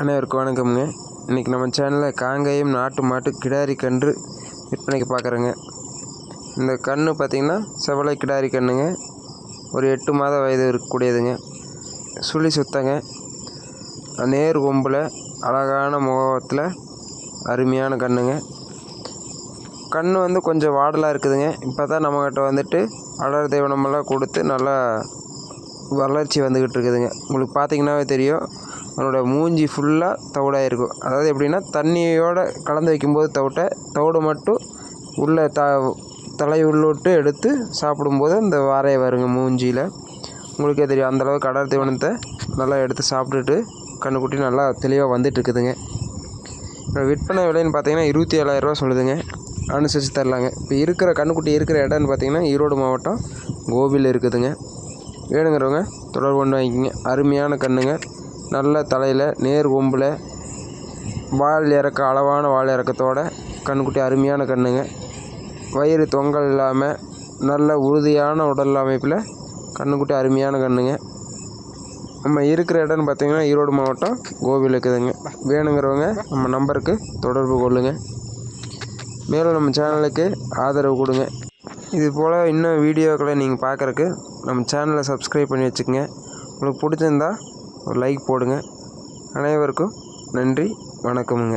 அனைவருக்கும் வணக்கம்ங்க. இன்றைக்கி நம்ம சேனலில் காங்கையும் நாட்டு மாட்டு கிடாரி கன்று விற்பனைக்கு பார்க்குறேங்க. இந்த கன்று பார்த்திங்கன்னா செவலை கிடாரி கன்றுங்க. ஒரு எட்டு மாத வயது இருக்கக்கூடியதுங்க. சுழி சுத்தங்க. நேர் கொம்பில் அழகான முகத்தில் அருமையான கன்றுங்க. கன்று வந்து கொஞ்சம் வாடலாக இருக்குதுங்க. இப்போ தான் நம்மக்கிட்ட வந்துட்டு அடர் தீவனமெல்லாம் கொடுத்து நல்லா வளர்ச்சி வந்துக்கிட்டு இருக்குதுங்க. உங்களுக்கு பார்த்தீங்கன்னாவே தெரியும். அதனோட மூஞ்சி ஃபுல்லாக தவிடாக இருக்கும். அதாவது எப்படின்னா தண்ணியோடு கலந்து வைக்கும்போது தவிட்ட தவிடு மட்டும் உள்ளே த தலை உள்ளிட்டு எடுத்து சாப்பிடும்போது அந்த வாரையை வருங்க மூஞ்சியில். உங்களுக்கே தெரியும் அந்தளவுக்கு கடல் தீவனத்தை நல்லா எடுத்து சாப்பிட்டுட்டு கண்ணுக்குட்டி நல்லா தெளிவாக வந்துட்டுருக்குதுங்க இப்போ விற்பனை விலைன்னு பார்த்தீங்கன்னா இருபத்தி ஏழாயிரரூவா சொல்லுதுங்க. அனுசரித்து தரலாங்க. இப்போ இருக்கிற கண்ணுக்குட்டி இருக்கிற இடம்னு பார்த்தீங்கன்னா ஈரோடு மாவட்டம் கோபியில் இருக்குதுங்க. வேணுங்கிறவங்க தொடர்பு கொண்டு வாங்கிக்கிங்க. அருமையான கண்ணுங்க. நல்ல தலையில் நேர் கொம்பில் வால் இறக்க அளவான வால் இறக்கத்தோட கண்ணுக்குட்டி அருமையான கண்ணுங்க. வயிறு தொங்கல் இல்லாமல் நல்ல உறுதியான உடல் அமைப்பில் கண்ணுக்குட்டி அருமையான கண்ணுங்க. நம்ம இருக்கிற இடம்னு பார்த்திங்கன்னா ஈரோடு மாவட்டம் கோவில் இருக்குதுங்க. வேணுங்கிறவங்க நம்ம நம்பருக்கு தொடர்பு கொள்ளுங்க. மேலும் நம்ம சேனலுக்கு ஆதரவு கொடுங்க. இது போல் இன்னும் வீடியோக்களை நீங்கள் பார்க்குறக்கு நம்ம சேனலை சப்ஸ்கிரைப் பண்ணி வச்சுக்கோங்க. உங்களுக்கு பிடிச்சிருந்தா ஒரு லைக் போடுங்க. அனைவருக்கும் நன்றி வணக்கமுங்க.